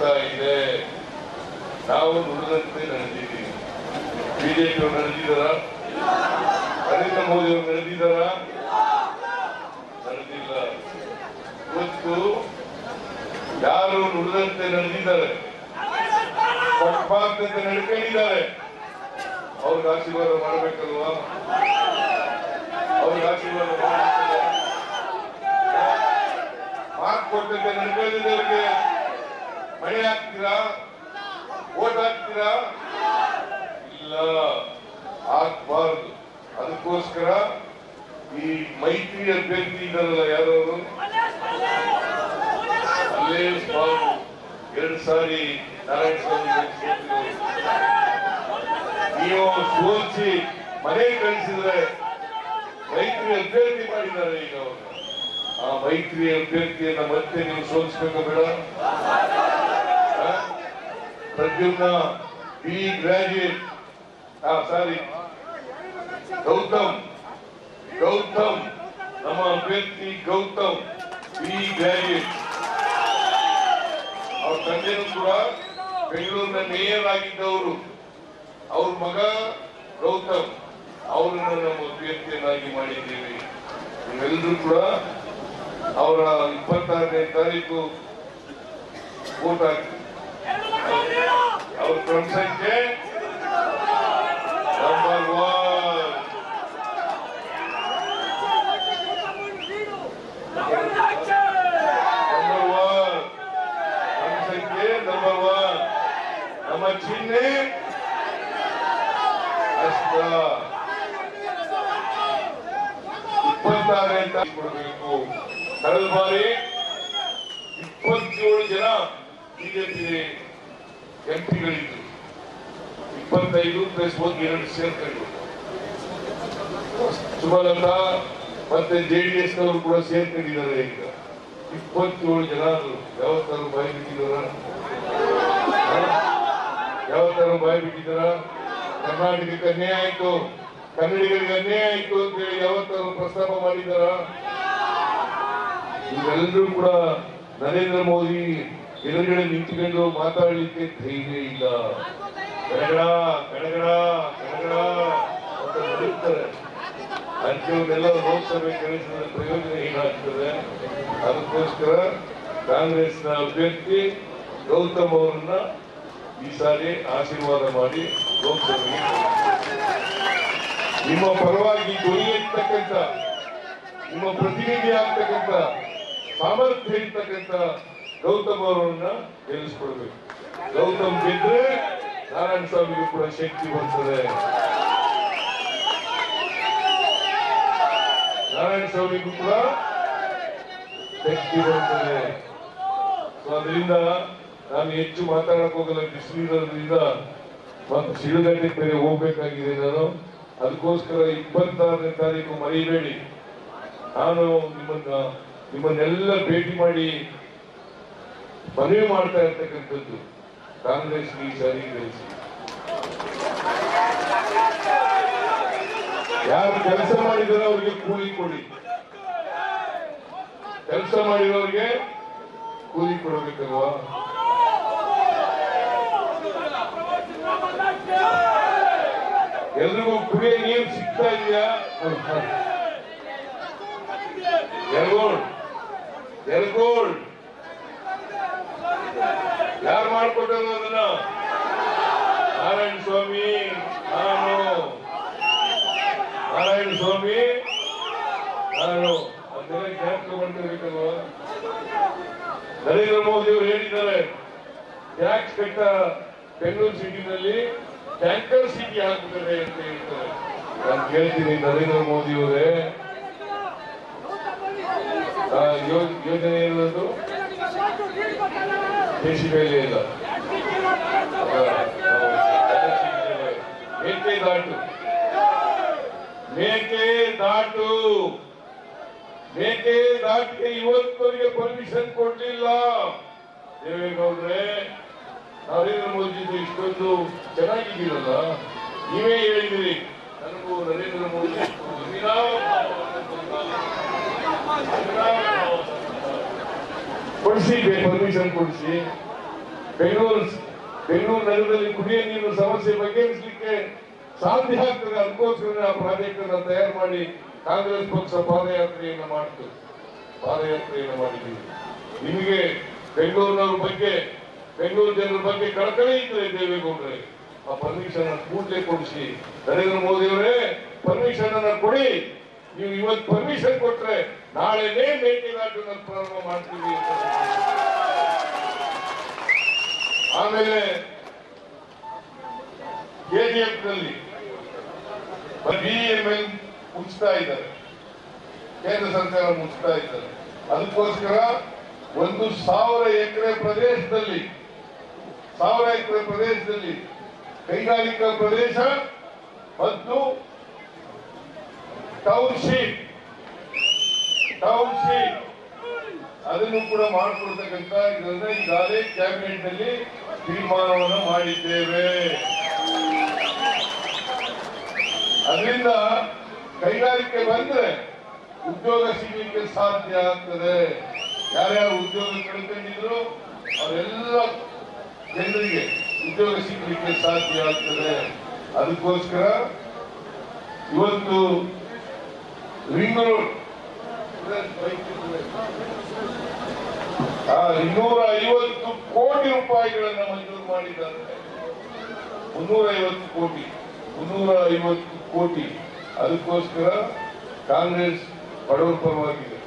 ಆಗ್ತಾ ಇದೆ. ನಾವು ನುಡಿದಂತೆ ನಡೆದಿದ್ದೀವಿ ಬಿಜೆಪಿ ಅವರು ನಡೆದಿದ್ದಾರ? ನರೇಂದ್ರ ಮೋದಿ ಅವರು ನಡೆದಿದ್ದಾರ? ನಡೆದಿಲ್ಲ. ಇವತ್ತು ಯಾರು ನುಡಿದಂತೆ ನಡೆದಿದ್ದಾರೆ? ಪಕ್ಷಪಾತದಂತೆ ನಡ್ಕೊಂಡಿದ್ದಾರೆ. ಅವ್ರಿಗೆ ಆಶೀರ್ವಾದ ಮಾಡಬೇಕಲ್ವಾ? ಅವ್ರಿಗೆ ಆಶೀರ್ವಾದ ಮಾಡಬೇಕಲ್ವಾ? ಹಾಕ್ತೀರಾ ಓಟ್ ಹಾಕ್ತೀರಾ? ಇಲ್ಲ. ಹಾಕ್ಬಾರ್ದು ಅದಕ್ಕೋಸ್ಕರ ಈ ಮೈತ್ರಿ ಅಭ್ಯರ್ಥಿ ಇದ್ದಾರಲ್ಲ ಯಾರವರು? ಅಲ್ಲೇ ಬಾಬು. ಎರಡು ಸಾರಿ ನಾರಾಯಣ ಸ್ವಾಮಿ ಸೋತಿದ್ರು. ನೀವು ಸೋಲ್ಸಿ ಮನೆ ಕಳಿಸಿದ್ರೆ ಮೈತ್ರಿ ಅಭ್ಯರ್ಥಿ ಮಾಡಿದ್ದಾರೆ ಈಗ ಅವರು. ಆ ಮೈತ್ರಿ ಅಭ್ಯರ್ಥಿಯನ್ನ ಮತ್ತೆ ನೀವು ಸೋಲಿಸ್ಬೇಕು ಬೇಡ? Pradyumna B graduate sorry Gautam. Gautam. ನಮ್ಮ ಅಭ್ಯರ್ಥಿ ಗೌತಮ್. ಬಿ ಗ್ರಾಜುಯೇಟ್ ಅವ್ರ ತಂದೆಯೂ ಕೂಡ ಬೆಂಗಳೂರಿನ ಮೇಯರ್ ಆಗಿದ್ದವರು. ಅವ್ರ ಮಗ ಗೌತಮ್. ಅವರನ್ನು ನಮ್ಮ ಅಭ್ಯರ್ಥಿಯನ್ನಾಗಿ ಮಾಡಿದ್ದೇವೆ. ಎಲ್ಲರೂ ಕೂಡ ಅವರ ಇಪ್ಪತ್ತಾರನೇ ತಾರೀಕು ಓಟ್ ಹಾಕಿ. ಅವ್ರ ಕ್ರಮ ಸಂಖ್ಯೆ ನಂಬರ್ ಒನ್ ನಂಬರ್ ಒನ್ ಕ್ರಮ ಸಂಖ್ಯೆ ನಂಬರ್ ಒನ್ ನಮ್ಮ ಚಿಹ್ನೆ ಅಷ್ಟ ಇಪ್ಪತ್ತಾರನೇ ತಾರೀಕು ಕೊಡಬೇಕು. ಕಳೆದ ಬಾರಿ ಇಪ್ಪತ್ತೇಳು ಜನ ಬಿಜೆಪಿ ಎಂಪಿಗಳಿದ್ರು ಇಪ್ಪತ್ತೈದು ಪ್ಲಸ್ ಒಂದು ಎರಡು ಸೇರ್ಕೊಂಡು. ಸುಮಲತಾ ಮತ್ತೆ ಜೆ ಡಿ ಎಸ್ ನವರು ಕೂಡ ಸೇರ್ಕೊಂಡಿದ್ದಾರೆ ಈಗ. ಇಪ್ಪತ್ತೇಳು ಜನ. ಯಾವತ್ತಾರು ಬಾಯಿ ಬಿಟ್ಟಿದಾರ ಯಾವತ್ತಾರು ಬಾಯಿ ಬಿಟ್ಟಿದಾರ ಕರ್ನಾಟಕಕ್ಕೆ ಅನ್ಯಾಯ ಆಯ್ತು. ಕನ್ನಡಿಗರಿಗೆ ಅನ್ಯಾಯ ಆಯ್ತು ಅಂತ ಹೇಳಿ ಯಾವತ್ತಾರು ಪ್ರಸ್ತಾಪ ಮಾಡಿದಾರ ಇವೆಲ್ಲರೂ ಕೂಡ ನರೇಂದ್ರ ಮೋದಿ ಎದುರುಗಡೆ ನಿಂತುಕೊಂಡು ಮಾತಾಡಲಿಕ್ಕೆ ಧೈರ್ಯ ಇಲ್ಲ. ಕಡಗಡ ಕಡಗಡ ಕಡಗಡ ಅಂತ ನಡೆಯುತ್ತಾರೆ ಅಂಥವನ್ನೆಲ್ಲ ಲೋಕಸಭೆ ಕಳಿಸಿದ ಪ್ರಯೋಜನ ಏನಾಗ್ತದೆ? ಅದಕ್ಕೋಸ್ಕರ ಕಾಂಗ್ರೆಸ್ನ ಅಭ್ಯರ್ಥಿ ಗೌತಮ್ ಅವರನ್ನ ಈ ಸಾರಿ ಆಶೀರ್ವಾದ ಮಾಡಿ ಲೋಕಸಭೆಗೆ ನಿಮ್ಮ ಪರವಾಗಿ ಧ್ವನಿ ನಿಮ್ಮ ಪ್ರತಿನಿಧಿ ಆಗ್ತಕ್ಕಂಥ ಸಾಮರ್ಥ್ಯ ಇರ್ತಕ್ಕಂಥ ಗೌತಮ್ ಅವರನ್ನ ಗೆಲ್ಲಿಸ್ಕೊಳ್ಬೇಕು ಗೌತಮ್ ಗೆದ್ರೆ ನಾರಾಯಣ ಸ್ವಾಮಿಗೂ ಕೂಡ ಶಕ್ತಿ ಬರ್ತದೆ. ನಾರಾಯಣ ಸ್ವಾಮಿಗೂ ಕೂಡ ಶಕ್ತಿ ಬರ್ತದೆ. ಸೊ ಅದರಿಂದ ನಾನು ಹೆಚ್ಚು ಮಾತಾಡಕ್ ಹೋಗಲ್ಲ. ಬಿಸಿಲಿರೋದ್ರಿಂದ ಮತ್ತು ಸಿಡುಗಟ್ಟೆ ಬೇರೆ ಹೋಗ್ಬೇಕಾಗಿದೆ ನಾನು. ಅದಕ್ಕೋಸ್ಕರ ಇಪ್ಪತ್ತಾರನೇ ತಾರೀಕು ಮರಿಬೇಡಿ. ನಾನು ನಿಮ್ಮನ್ನ ನಿಮ್ಮನ್ನೆಲ್ಲ ಭೇಟಿ ಮಾಡಿ ಮನವಿ ಮಾಡ್ತಾ ಇರ್ತಕ್ಕಂಥದ್ದು. ಕಾಂಗ್ರೆಸ್ ಈ ಸಾರಿ ಗೆಲ್ಲಿಸಿ ಯಾರು ಕೆಲಸ ಮಾಡಿದಾರೆ ಅವ್ರಿಗೆ ಕೂಲಿ ಕೊಡಿ. ಕೆಲಸ ಮಾಡಿರೋರಿಗೆ ಕೂಲಿ ಕೊಡಬೇಕಲ್ವಾ? ಎಲ್ರಿಗೂ ಕುಡಿಯ ನೀರು ಸಿಗ್ತಾ ಇದೆಯಾ? ಎಲ್ಗೋಳ್ ಎಲ್ಗೋಳ್ ಯಾರು ಮಾಡ್ಕೊಟ್ಟರು ಅದನ್ನ ನಾರಾಯಣ ಸ್ವಾಮಿ ನಾನು. ನಾರಾಯಣ ಸ್ವಾಮಿ ನಾನು. ಅದೆಲ್ಲ ಜ್ಞಾಪಕ ಮಾಡ್ತಿರ್ಬೇಕಲ್ವಾ? ನರೇಂದ್ರ ಮೋದಿ ಅವರು ಹೇಳಿದ್ದಾರೆ ಟ್ಯಾಕ್ಸ್ ಕಟ್ಟ ಬೆಂಗಳೂರು ಸಿಟಿನಲ್ಲಿ ಟ್ಯಾಂಕರ್ ಸಿಟಿ ಹಾಕುತ್ತದೆ ಅಂತ ಹೇಳ್ತಾರೆ. ನಾನು ಕೇಳ್ತೀನಿ ನರೇಂದ್ರ ಮೋದಿ ಅವರೇ. ಯೋಜನೆ ಇರೋದು ದೇಶಿ ಮೇಲೆ ಇಲ್ಲ ಮೇಕೆ ದಾಟು. ಮೇಕೆ ದಾಟು. ಮೇಕೆ ದಾಟಿಗೆ ಇವತ್ತವರಿಗೆ ಪರ್ಮಿಷನ್ ಕೊಡ್ಲಿಲ್ಲ. ದೇವೇಗೌಡ್ರೆ, ನರೇಂದ್ರ ಮೋದಿ ಇಷ್ಟೊಂದು ಚೆನ್ನಾಗಿದ್ದೀರಲ್ಲ? ನೀವೇ ಹೇಳಿದಿರಿ. ನನಗೂ ನರೇಂದ್ರ ಮೋದಿ ಕೊಡಿಸಿ ಪರ್ಮಿಷನ್ ಕೊಡಿಸಿ. ಬೆಂಗಳೂರು ಬೆಂಗಳೂರು ನಗರದಲ್ಲಿ ಕುಡಿಯುವ ನೀರಿನ ಸಮಸ್ಯೆ ಬಗೆಹರಿಸಲಿಕ್ಕೆ ಸಾಧ್ಯ ಆಗ್ತದೆ ಅದಕ್ಕೋಸ್ಕರ ಆ ಪ್ರಾಜೆಕ್ಟ್ ತಯಾರು ಮಾಡಿ ಕಾಂಗ್ರೆಸ್ ಪಕ್ಷ ಪಾದಯಾತ್ರೆಯನ್ನು ಮಾಡಿತು. ಪಾದಯಾತ್ರೆಯನ್ನು ಮಾಡಿದ್ದೀವಿ. ನಿಮಗೆ ಬೆಂಗಳೂರಿನವ್ರ ಬಗ್ಗೆ, ಬೆಂಗಳೂರು ಜನರ ಬಗ್ಗೆ ಕಳಕಳಿ ಇದ್ರೆ ದೇವೇಗೌಡರೇ, ಆ ಪರ್ಮಿಷನ್ ಕೂಡಲೇ ಕೊಡಿಸಿ. ನರೇಂದ್ರ ಮೋದಿ ಅವರೇ ಪರ್ಮಿಷನ್ ಅನ್ನ ಕೊಡಿ. ನೀವು ಇವತ್ತು ಪರ್ಮಿಷನ್ ಕೊಟ್ರೆ ನಾಳೆನೇ ಮೇಕೆದಾಟು ಪ್ರಾರಂಭ ಮಾಡ್ತೀವಿ ಅಂತ ಆಮೇಲೆ ಕೆಜಿಎಫ್ನಲ್ಲಿ ಬಿಎಂಎಲ್ ಮುಚ್ಚುತ್ತಾ ಇದ್ದಾರೆ. ಕೇಂದ್ರ ಸರ್ಕಾರ ಮುಚ್ಚುತ್ತಾ ಇದ್ದಾರೆ. ಅದಕ್ಕೋಸ್ಕರ ಒಂದು ಸಾವಿರ ಎಕರೆ ಪ್ರದೇಶದಲ್ಲಿ, ಸಾವಿರ ಎಕರೆ ಪ್ರದೇಶದಲ್ಲಿ ಕೈಗಾರಿಕಾ ಪ್ರದೇಶ ಮತ್ತು ಟೌನ್ಶಿಪ್ ಟೌನ್ಶಿಪ್. ಅದನ್ನು ಕೂಡ ಮಾಡಿಕೊಡ್ತಕ್ಕಂಥ ಇದನ್ನ ಈಗಾಗಲೇ ಕ್ಯಾಬಿನೆಟ್ನಲ್ಲಿ ತೀರ್ಮಾನವನ್ನು ಮಾಡಿದ್ದೇವೆ. ಅದರಿಂದ ಕೈಗಾರಿಕೆ ಬಂದ್ರೆ ಉದ್ಯೋಗ ಸಿಗಲಿಕ್ಕೆ ಸಾಧ್ಯ ಆಗ್ತದೆ. ಯಾರ್ಯಾರು ಉದ್ಯೋಗ ಕಳ್ಕೊಂಡಿದ್ರು ಅವರೆಲ್ಲ ಜನರಿಗೆ ಉದ್ಯೋಗ ಸಿಗಲಿಕ್ಕೆ ಸಾಧ್ಯ ಆಗ್ತದೆ. ಅದಕ್ಕೋಸ್ಕರ ಇವತ್ತು ರಿಂಗ್ ರೋಡ್. ಆ ಇನ್ನೂರ ಐವತ್ತು ಕೋಟಿ ರೂಪಾಯಿಗಳನ್ನು ಮಂಜೂರು ಮಾಡಿದ್ದಾರೆ. ಮುನ್ನೂರ ಐವತ್ತು ಕೋಟಿ ಮುನ್ನೂರ ಐವತ್ತು ಕೋಟಿ. ಅದಕ್ಕೋಸ್ಕರ ಕಾಂಗ್ರೆಸ್ ಬಡವರ ಪರವಾಗಿದೆ